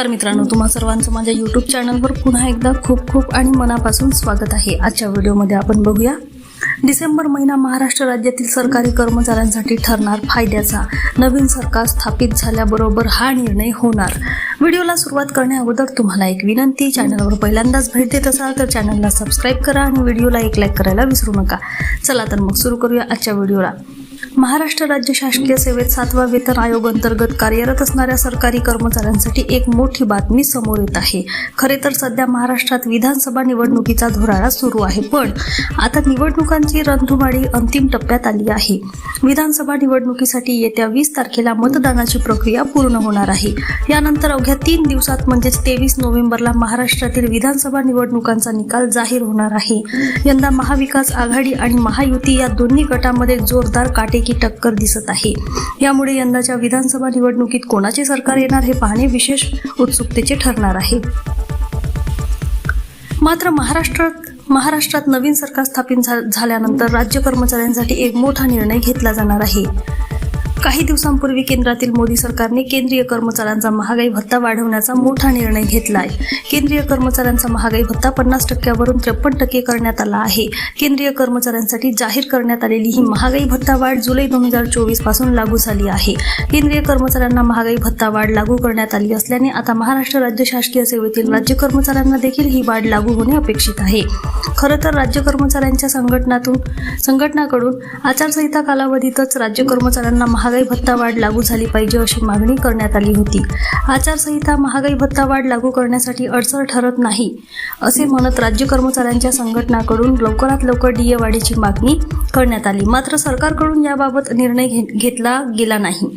नमस्कार मित्रांनो तुम्हा सर्वांचं माझ्या यूट्यूब चॅनलवर पुन्हा एकदा खूप खूप आणि मनापासून स्वागत आहे. आजच्या व्हिडिओमध्ये आपण बघूया डिसेंबर महिना महाराष्ट्र राज्यातील सरकारी कर्मचाऱ्यांसाठी ठरणार फायद्याचा. नवीन सरकार स्थापित झाल्याबरोबर हा निर्णय होणार. व्हिडिओला सुरुवात करण्याअगोदर तुम्हाला एक विनंती चॅनलवर पहिल्यांदाच भेट देत असाल तर चॅनलला सबस्क्राईब करा आणि व्हिडिओला एक लाईक करायला विसरू नका. चला तर मग सुरू करूया आजच्या व्हिडिओला. महाराष्ट्र राज्य शासकीय सेवेत सातवा वेतन आयोग अंतर्गत कार्यरत असणाऱ्या सरकारी कर्मचाऱ्यांसाठी एक मोठी बातमी समोर येत आहे. खरे तर सध्या महाराष्ट्रात विधानसभा निवडणुकीचा धुराळा सुरू आहे पण आता निवडणुकांची रणधुमाळी अंतिम टप्प्यात आली आहे. विधानसभा निवडणुकीसाठी येत्या वीस तारखेला मतदानाची प्रक्रिया पूर्ण होणार आहे. यानंतर अवघ्या तीन दिवसात म्हणजेच तेवीस नोव्हेंबरला महाराष्ट्रातील विधानसभा निवडणुकांचा निकाल जाहीर होणार आहे. यंदा महाविकास आघाडी आणि महायुती या दोन्ही गटामध्ये जोरदार काट काटेकी टक्कर दिसत आहे. यामुळे यंदाच्या विधानसभा निवडणुकीत कोणाचे सरकार येणार हे पाहणे विशेष उत्सुकतेचे ठरणार आहे. मात्र महाराष्ट्रात महाराष्ट्रात नवीन सरकार स्थापित झाल्यानंतर राज्य कर्मचाऱ्यांसाठी एक मोठा निर्णय घेतला जाणार आहे. काही दिवसांपूर्वी केंद्रातील मोदी सरकारने केंद्रीय कर्मचाऱ्यांचा महागाई भत्ता वाढवण्याचा मोठा निर्णय घेतला आहे केंद्रीय कर्मचाऱ्यांचा महागाई भत्ता पन्नास टक्क्यावरून त्रेपन्न टक्के करण्यात आला आहे. केंद्रीय कर्मचाऱ्यांसाठी जाहीर करण्यात आलेली ही महागाई भत्ता वाढ जुलै दोन हजार चोवीसपासून लागू झाली आहे. केंद्रीय कर्मचाऱ्यांना महागाई भत्ता वाढ लागू करण्यात आली असल्याने आता महाराष्ट्र राज्य शासकीय सेवेतील राज्य कर्मचाऱ्यांना देखील ही वाढ लागू होणे अपेक्षित आहे. खरं तर राज्य कर्मचाऱ्यांच्या संघटनातून संघटनाकडून आचारसंहिता कालावधीतच राज्य कर्मचाऱ्यांना महागाई महागाई भत्ता वाढ लागू झाली पाहिजे अशी मागणी करण्यात आली होती. आचारसंहिता महागाई भत्ता वाढ लागू करण्यासाठी अडचण ठरत नाही असे म्हणत राज्य कर्मचाऱ्यांच्या संघटनाकडून लवकरात लवकर डीए वाढीची मागणी करण्यात आली. मात्र सरकारकडून याबाबत निर्णय घेतला गेला नाही.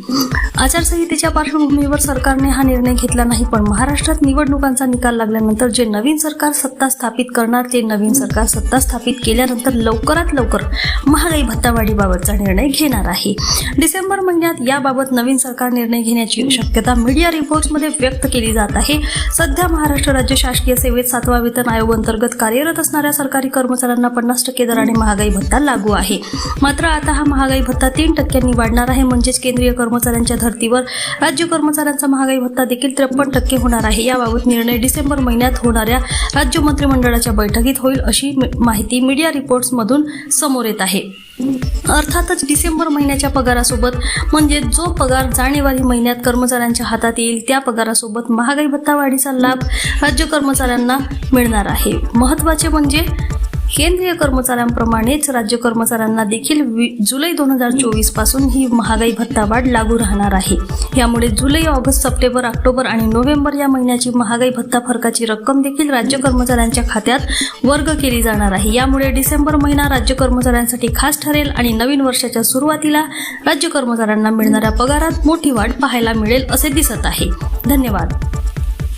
आचारसंहितेच्या पार्श्वभूमीवर सरकारने हा निर्णय घेतला नाही पण महाराष्ट्रात निवडणुकांचा निकाल लागल्यानंतर जे नवीन सरकार सत्ता स्थापित करणार ते नवीन सरकार सत्ता स्थापित केल्यानंतर लवकरात लवकर महागाई भत्तावाढीबाबतचा निर्णय घेणार आहे. डिसेंबर महिन्यात याबाबत नवीन सरकार निर्णय घेण्याची शक्यता मीडिया रिपोर्ट्समध्ये व्यक्त केली जात आहे. सध्या महाराष्ट्र राज्य शासकीय सेवेत सातवा वेतन आयोग अंतर्गत कार्यरत असणाऱ्या सरकारी कर्मचाऱ्यांना पन्नास टक्के दराने महागाई भत्ता लागू आहे. मात्र आता हा महागाई भत्ता तीन टक्क्यांनी वाढणार आहे. म्हणजेच केंद्रीय कर्मचाऱ्यांच्या धर्तीवर राज्य कर्मचाऱ्यांचा महागाई भत्ता देखील त्रेपन्न टक्के होणार आहे. याबाबत निर्णय डिसेंबर महिन्यात होणाऱ्या राज्य मंत्रिमंडळाच्या बैठकीत होईल अशी माहिती मीडिया रिपोर्ट्समधून समोर येत आहे. अर्थातच डिसेंबर महिन्याच्या पगारासोबत म्हणजे जो पगार जानेवारी महिन्यात कर्मचाऱ्यांच्या हातात येईल त्या पगारासोबत महागाई भत्ता वाढीचा लाभ राज्य कर्मचाऱ्यांना मिळणार आहे. महत्त्वाचे म्हणजे केंद्रीय कर्मचाऱ्यांप्रमाणेच राज्य कर्मचाऱ्यांना देखील जुलै दोन हजार चोवीसपासून ही महागाई भत्ता वाढ लागू राहणार आहे. यामुळे जुलै ऑगस्ट सप्टेंबर ऑक्टोबर आणि नोव्हेंबर या महिन्याची महागाई भत्ता फरकाची रक्कम देखील राज्य कर्मचाऱ्यांच्या खात्यात वर्ग केली जाणार आहे. यामुळे डिसेंबर महिना राज्य कर्मचाऱ्यांसाठी खास ठरेल आणि नवीन वर्षाच्या सुरुवातीला राज्य कर्मचाऱ्यांना मिळणाऱ्या पगारात मोठी वाढ पाहायला मिळेल असे दिसत आहे. धन्यवाद.